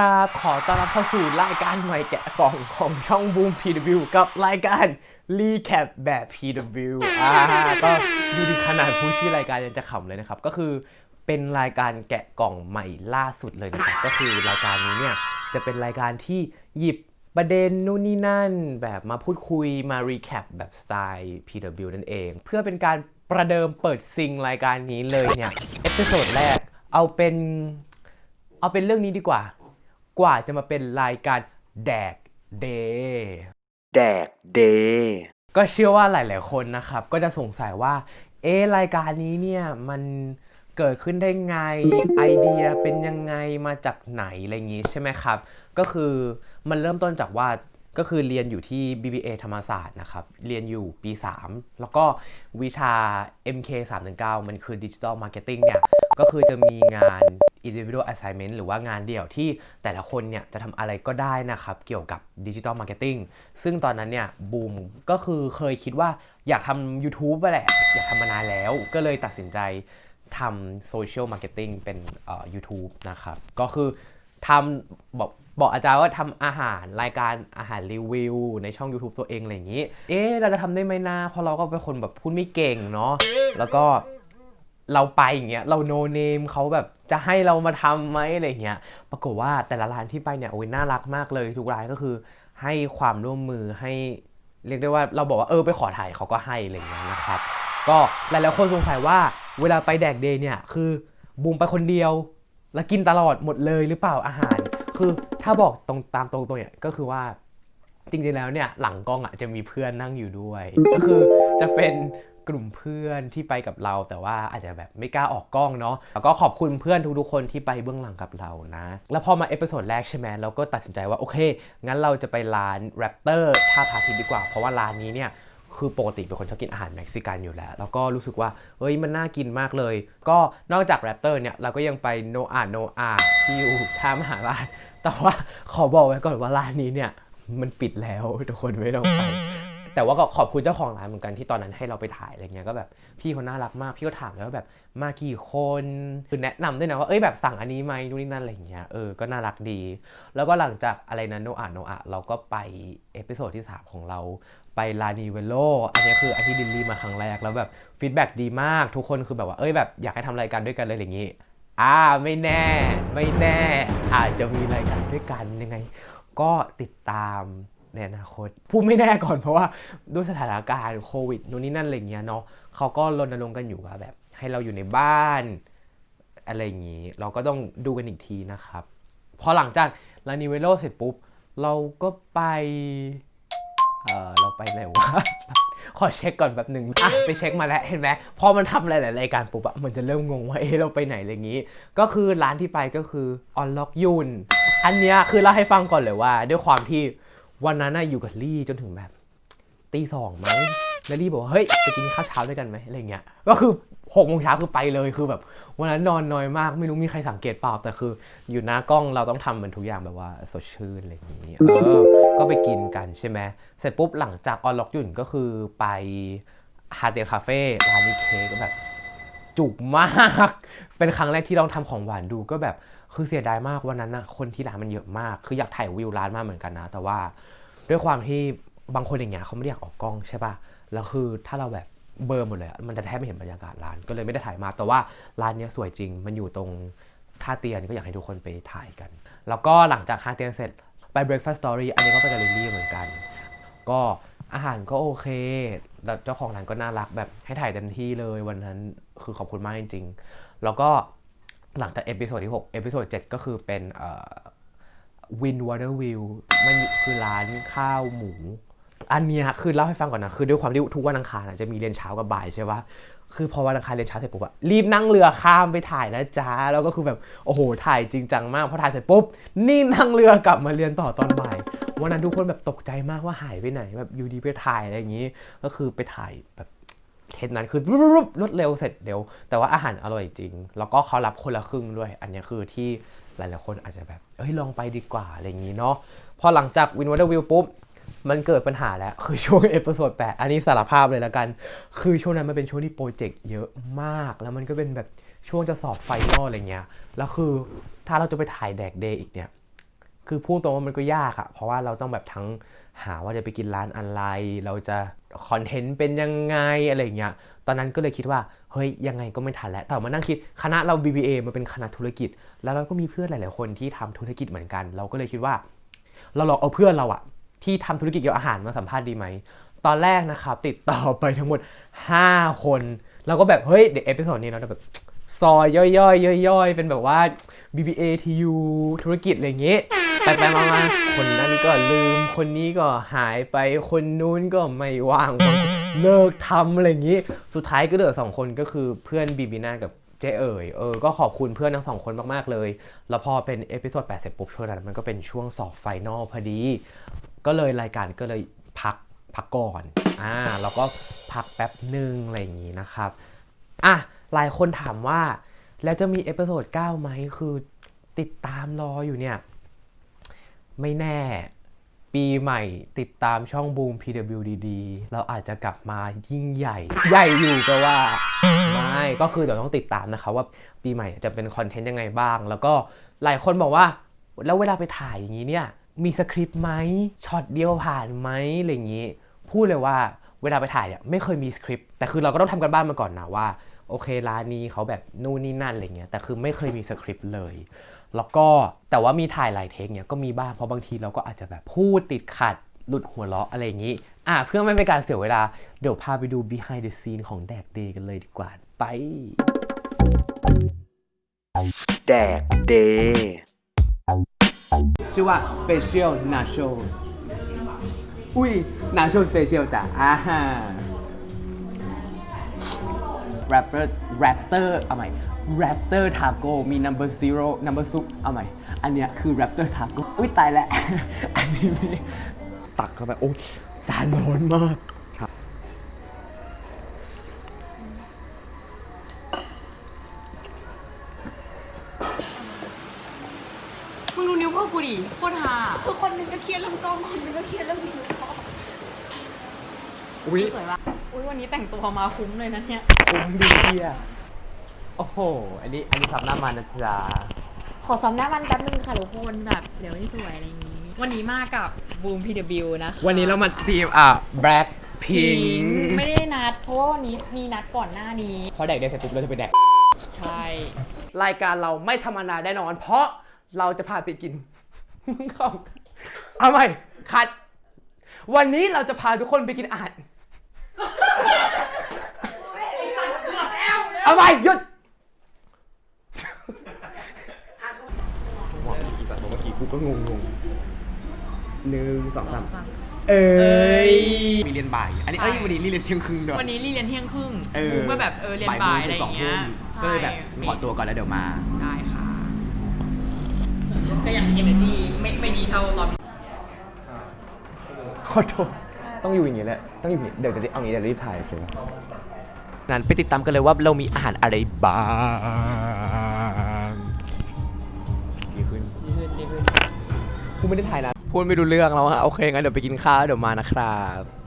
ครับ ขอต้อนรับเข้าสู่รายการใหม่แกะกล่องของช่อง Boom PW กับรายการ Recap แบบ PW อ่าก็ดูดิขนาดผู้ชื่อรายการยังจะขำเลยนะครับ ก็คือเป็นรายการแกะกล่องใหม่ล่าสุดเลยนะครับ ก็คือรายการนี้เนี่ยจะเป็นรายการที่หยิบประเด็นนู่นนี่นั่น แบบมาพูดคุยมา recap แบบสไตล์ PW นั่นเอง เพื่อเป็นการประเดิมเปิดซิงรายการนี้เลยเนี่ยเอพิโซดแรกเอาเป็นเอาเป็นเรื่องนี้ดีกว่า กว่าจะมาเป็นรายการแดกเดย์แดกเดย์ก็เชื่อว่าหลาย ๆ คนนะครับ ก็จะสงสัยว่า เอ๊ะรายการนี้เนี่ยมันเกิดขึ้นได้ไงไอเดียเป็นยังไงมาจากไหนอะไรอย่างงี้ใช่ไหมครับ ก็คือมันเริ่มต้นจากว่าก็คือเรียนอยู่ที่ BBA ธรรมศาสตร์นะครับ เรียนอยู่ปี 3 แล้วก็วิชา MK 319มันคือ Digital Marketing เนี่ย ก็คือจะมีงาน individual assignment หรือว่างานเดี่ยวที่แต่ละคนเนี่ยจะทำอะไรก็ได้นะครับ เกี่ยวกับ digital marketing ซึ่งตอนนั้นเนี่ยบูมก็คือเคยคิดว่าอยากทำ YouTube ไปแหละ อยากทำมานานแล้ว ก็เลยตัดสินใจทำ social marketing เป็นเอ่อ YouTube นะครับ ก็คือทำบอกบอกอาจารย์ว่าทำอาหารรายการอาหารรีวิว ในช่อง YouTube ตัวเองอะไรอย่างนี้ เอ๊ะ เราจะทำได้ไหมนะเพราะเราก็เป็นคนแบบพูดไม่เก่งเนาะแล้วก็ เราไปอย่างเงี้ยเราโนเนมเขาแบบจะให้เรามาทำไหมอะไรเงี้ยปรากฏว่าแต่ละร้านที่ไปเนี่ยโอ้ยน่ารักมากเลยทุกร้านก็คือ ให้ความร่วมมือให้เรียกได้ว่าเราบอกว่าเออไปขอถ่ายเขาก็ให้อะไรเงี้ยนะครับ ก็หลายๆคนสงสัยว่าเวลาไปแดกเดย์เนี่ยคือบูมไปคนเดียว แล้วกินตลอดหมดเลยหรือเปล่าอาหาร คือถ้าบอกตรงตามตรงตัวเนี่ยก็คือว่าจริงๆแล้วเนี่ยหลังกล้องอะจะมีเพื่อนนั่งอยู่ด้วย ก็คือจะเป็น กลุ่มเพื่อนที่ไปกับเรา แต่ว่าอาจจะแบบไม่กล้าออกกล้องเนาะแล้วก็ขอบคุณเพื่อนทุกๆคนที่ไปเบื้องหลังกับเรานะ แล้วพอมาเอพิโซดแรกใช่ไหมเราก็ตัดสินใจว่าโอเค งั้นเราจะไปร้านแรปเตอร์ท่าพาทิตดีกว่า เพราะว่าร้านนี้เนี่ยคือปกติเป็นคนชอบกินอาหารเม็กซิกันอยู่แล้ว แล้วก็รู้สึกว่าเฮ้ยมันน่ากินมากเลย ก็นอกจากแรปเตอร์เนี่ยเราก็ยังไปโนอาโนอาที่อยู่ท่ามหาราชแต่ว่าขอบอกไว้ก่อนว่าร้านนี้เนี่ยมันปิดแล้วทุกคนไม่ต้องไป แต่ว่าก็ขอบคุณเจ้าของร้านเหมือนกันที่ตอนนั้นให้เราไปถ่ายอะไรเงี้ยก็แบบพี่เขาน่ารักมากพี่ก็ถามแล้วว่าแบบมากี่คนคือแนะนำด้วยนะว่าเอ้ยแบบสั่งอันนี้ไหมนู่นนี่นั่นอะไรเงี้ยเออก็น่ารักดี แล้วก็หลังจากอะไรนะโนอาโนอาเราก็ไปเอพิโซดที่ 3 ของเราไปลานีเวโลอันนี้คืออันที่ดิลลี่มาครั้งแรกแล้วแบบฟีดแบ็ดีมากทุกคนคือแบบว่าเอ้ยแบบอยากให้ทำรายการด้วยกันเลยอย่างงี้อ่าไม่แน่ ไม่แน่ อาจจะมีรายการด้วยกันยังไง ก็ติดตาม ในอนาคต พูดไม่แน่ก่อนเพราะว่าด้วยสถานการณ์โควิดนู่นนี่นั่นอะไรเงี้ยเนาะเขาก็รณรงค์กันอยู่ว่าแบบ ให้เราอยู่ในบ้านอะไรอย่างงี้ เราก็ต้องดูกันอีกทีนะครับ พอหลังจากลานิเวโลเสร็จปุ๊บ เราก็ไป เออเราไปไหนวะ ขอเช็คก่อนแบบหนึ่งอะไปเช็คมาแล้วเห็นไหมพอมันทำหลายๆรายการปุ๊บอะมันจะเริ่มงงว่าเอ๊ะเราไปไหนอะไรอย่างงี้ ก็คือร้านที่ไปก็คือ Unlock Yun อันเนี้ยคือเล่าให้ฟังก่อนเลยว่า ด้วยความที่ วันนั้นน่ะอยู่กับลี่จนถึงแบบตีสองมั้งแล้วลี่บอกว่าเฮ้ยไปกินข้าวเช้าด้วยกันไหมอะไรเงี้ย ก็คือหกโมงเช้าคือไปเลยคือแบบ วันนั้นนอนน้อยมากไม่รู้มีใครสังเกตเปล่าแต่คือ อยู่หน้ากล้องเราต้องทำเหมือนทุกอย่างแบบว่าสดชื่นอะไรอย่างนี้เออก็ไปกินกันใช่ไหมเสร็จปุ๊บหลังจากออนล็อกยุ่นก็คือไปฮาร์เดนคาเฟ่ร้านนี้เค้กก็แบบ จุกมาก เป็นครั้งแรกที่ลองทำของหวานดูก็แบบ คือเสียดายมากวันนั้นนะคนที่ร้านมันเยอะมาก คืออยากถ่ายวิวร้านมากเหมือนกันนะ แต่ว่าด้วยความที่บางคนอย่างเงี้ยเขาไม่ได้อยากออกกล้องใช่ป่ะแล้วคือถ้าเราแบบเบอร์หมดเลยมันจะแทบไม่เห็นบรรยากาศร้านก็เลยไม่ได้ถ่ายมาแต่ว่าร้านเนี้ยสวยจริง มันอยู่ตรงท่าเตียนก็อยากให้ทุกคนไปถ่ายกัน แล้วก็หลังจากท่าเตียนเสร็จไป breakfast story อันนี้ก็ไปกับลิลลี่เหมือนกัน ก็อาหารก็โอเคแล้วเจ้าของร้านก็น่ารักแบบให้ถ่ายเต็มที่เลยวันนั้นคือขอบคุณมากจริงๆ แล้วก็ หลังจากเอพิโซดที่6เอพิโซด7ก็คือเป็นเอ่อ Win Water View มันคือร้านข้าวหมู อันเนี้ยคือเล่าให้ฟังก่อนนะ คือด้วยความที่ทุกวันอังคารจะมีเรียนเช้ากับบ่ายใช่ปะคือพอวันอังคารเรียนเช้าเสร็จปุ๊บอะรีบนั่งเรือข้ามไปถ่ายนะจ๊ะ แล้วก็คือแบบ โอ้โห ถ่ายจริงจังมากพอถ่ายเสร็จปุ๊บ นี่นั่งเรือกลับมาเรียนต่อตอนบ่าย วันนั้นทุกคนแบบตกใจมากว่าหายไปไหน แบบอยู่ดีไปถ่ายอะไรอย่างนี้ ก็คือไปถ่ายแบบ เทสนั้นคือรุบๆรวดเร็วเสร็จเดี๋ยวแต่ว่าอาหารอร่อยจริง แล้วก็เขารับคนละครึ่งด้วย อันนี้คือที่หลายๆคนอาจจะแบบเอ้ยลองไปดีกว่าอะไรอย่างนี้เนาะพอหลังจากวินวอเตอร์วิวปุ๊บมันเกิดปัญหาแล้ว คือช่วงเอพิโซดแปดอันนี้สารภาพเลยแล้วกัน คือช่วงนั้นมันเป็นช่วงที่โปรเจกต์เยอะมาก แล้วมันก็เป็นแบบช่วงจะสอบไฟนอลอะไรเงี้ย แล้วคือถ้าเราจะไปถ่ายแดกเดย์อีกเนี่ย คือพูดตรงว่ามันก็ยากอะเพราะว่าเราต้องแบบทั้ง หาว่าจะไปกินร้านอะไร เราจะคอนเทนต์เป็นยังไงอะไรอย่างเงี้ย ตอนนั้นก็เลยคิดว่า เฮ้ย ยังไงก็ไม่ทันแล้ว แต่มานั่งคิดคณะเรา BBA มันเป็นคณะธุรกิจ แล้วเราก็มีเพื่อนหลาย ๆ คนที่ทำธุรกิจเหมือนกัน เราก็เลยคิดว่า เราลองเอาเพื่อนเราอะที่ทำธุรกิจเกี่ยวกับอาหารมาสัมภาษณ์ดีไหม ตอนแรกนะครับติดต่อไปทั้งหมด 5 คน เราก็แบบ เฮ้ย เดี๋ยวเอพิโซดนี้เราจะแบบ ซอยย่อยๆย่อยๆ เป็นแบบว่า BBA TU ธุรกิจอะไรอย่างเงี้ยไปไปๆมาๆคนนั้นก็ลืมคนนี้ก็หายไปคนนู้นก็ไม่ว่างเลิกทำอะไรอย่างงี้ สุดท้ายก็เหลือสองคนก็คือเพื่อนบีบีนากับเจ๊เอ๋ยเออ ก็ขอบคุณเพื่อนทั้งสองคนมาก ๆ เลย แล้วพอเป็นเอพิโซด8เสร็จปุ๊บช่วงนั้นมันก็เป็นช่วงสอบไฟนอลพอดี ก็เลยรายการก็เลยพักพักก่อน อ่า แล้วก็พักแป๊บหนึ่งอะไรอย่างงี้นะครับ อะ หลายคนถามว่า แล้วจะมีเอพิโซด9ไหมคือติดตามรออยู่เนี่ย ไม่แน่ปีใหม่ติดตามช่องบูม PWDD เราอาจจะกลับมายิ่งใหญ่ ใหญ่อยู่ก็ว่า ไม่ก็คือเดี๋ยวต้องติดตามนะคะว่าปีใหม่จะเป็นคอนเทนต์ยังไงบ้าง แล้วก็หลายคนบอกว่า แล้วเวลาไปถ่ายอย่างนี้เนี่ย มีสคริปต์ไหมช็อตเดียวผ่านไหมอะไรอย่างนี้ พูดเลยว่าเวลาไปถ่ายเนี่ยไม่เคยมีสคริปต์แต่คือเราก็ต้องทำกันบ้านมาก่อนนะว่า โอเคร้านนี้เขาแบบนู่นนี่นั่นอะไรเงี้ยแต่คือไม่เคยมีสคริปต์เลย แล้วก็แต่ว่ามีถ่ายหลายเทคเนี่ยก็มีบ้างเพราะบางทีเราก็อาจจะแบบพูดติดขัดหลุดหัวเราะอะไรอย่างนี้ อะเพื่อไม่เป็นการเสียเวลา เดี๋ยวพาไปดู behind the scene ของแดกเดย์กันเลยดีกว่า ไป แดกเดย์ชื่อว่า special nachos อุ้ย nacho special จ้ะอ่า rapper raptor เอาใหม่ raptor taco มี number zero number ซุปเอาใหม่ อันเนี้ยคือ raptor taco อุ้ยตายแล้ว อันนี้ไม่ตักเข้าไปโอ้ยจานร้อนมากครับมึงดูนิ้วพ่อกูดิโคตรฮาคือคนหนึงก็เครียดเรื่องกล้องคนหนึงก็เครียดเรื่องนิ้วพ่ออุ้ยสวยปะ อุ้ยวันนี้แต่งตัวมาคุ้มเลยนะเนี่ย คุ้มดีเทียโอ้โห อันนี้อันนี้ทำหน้ามานะจ๊ะขอซ้อมหน้ามันแป๊บนึงค่ะทุกคนแบบเดี๋ยวไม่สวยอะไรอย่างนี้ วันนี้มากับบูม PW นะคะ วันนี้เรามาทีมอะ black pink ไม่ได้นัด เพราะว่าวันนี้มีนัดก่อนหน้านี้ พอแดกได้เสร็จปุ๊บเราจะไปแดก ใช่ รายการเราไม่ธรรมดาแน่นอน เพราะเราจะพาไปกินเข้าเอาใหม่คัด วันนี้เราจะพาทุกคนไปกินอาหาร เอาใหม่หยุดบอกอีกสักบอกเมื่อกี้กูก็งงงหนึ่งสองสามเอ้ยมีเรียนบ่าย อันนี้เอ้ยวันนี้เรียนเที่ยงครึ่งด้วยวันนี้รีเรียนเที่ยงครึ่งเออบูมก็แบบเออเรียนบ่ายอะไรอย่างเงี้ยก็เลยแบบใช่ขอตัวก่อนแล้วเดี๋ยวมา ได้ค่ะ ก็ยัง energy ไม่ไม่ดีเท่าตอนขอโทษต้องอยู่อย่างนี้แหละ ต้องอยู่อย่างนี้เดี๋ยวจะได้เอาอย่างนี้เดี๋ยวรีบถ่ายโอเค นั้นไปติดตามกันเลยว่าเรามีอาหารอะไรบ้างดีขึ้นดีขึ้นดีขึ้นพูดไม่ได้ถ่ายนะพูดไม่รู้เรื่องแล้วอะโอเคงั้นเดี๋ยวไปกินข้าวเดี๋ยวมานะครับ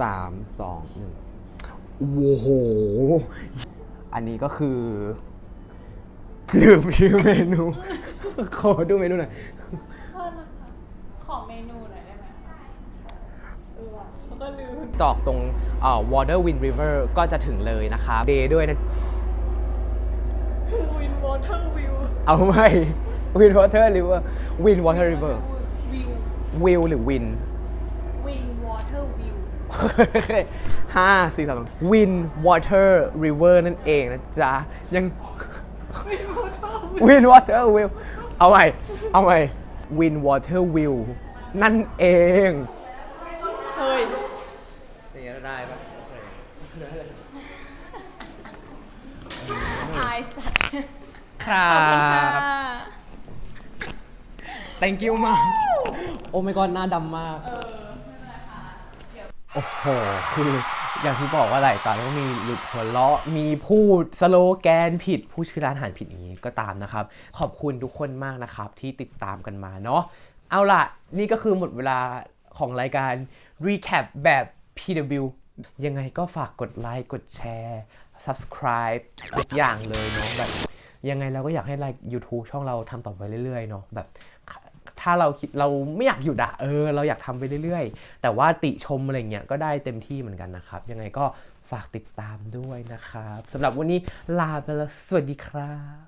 สามสองหนึ่งโอ้โห อันนี้ก็คือลืมชื่อเมนู ขอดูเมนูหน่อยขอเมนูหน่อยได้ไหมก็ลืม ตอกตรงเอ่อ Water Wind River ก็จะถึงเลยนะครับเดย์ด้วยนะ วินวอเตอร์วิวเอาไหม Wind Water River Wind Water River วิววิวหรือวิน วินวอเตอร์วิว ห้าสี่สาม Wind Water River นั่นเองนะจ๊ะ ยัง Wind Water View เอาใหม่ เอาใหม่ Wind Water View นั่นเองเฮ้ยอย่างนี้ได้ปะอายสัตว์ครัขอบคุณค่ะบ thank you มาก โอ้ my god หน้าดำมาก โอ้โห คืออย่างที่บอกว่าหลายตอนก็มีหลุดหัวเราะ มีพูดสโลแกนผิดพูดชื่อร้านอาหารผิดอย่างนี้ก็ตามนะครับ ขอบคุณทุกคนมากนะครับ ที่ติดตามกันมาเนาะ เอาล่ะ นี่ก็คือหมดเวลาของรายการ Recap แบบ PW ยังไงก็ฝากกดไลค์ กดแชร์ Subscribe ทุกอย่างเลยเนาะแบบยังไงเราก็อยากให้ไลค์ YouTube ช่องเราทำต่อไปเรื่อยๆเนาะแบบ ถ้าเราคิดเราไม่อยากหยุดอะเออเราอยากทำไปเรื่อยๆ แต่ว่าติชมอะไรเงี้ยก็ได้เต็มที่เหมือนกันนะครับ ยังไงก็ฝากติดตามด้วยนะครับสำหรับวันนี้ลาไปแล้วสวัสดีครับ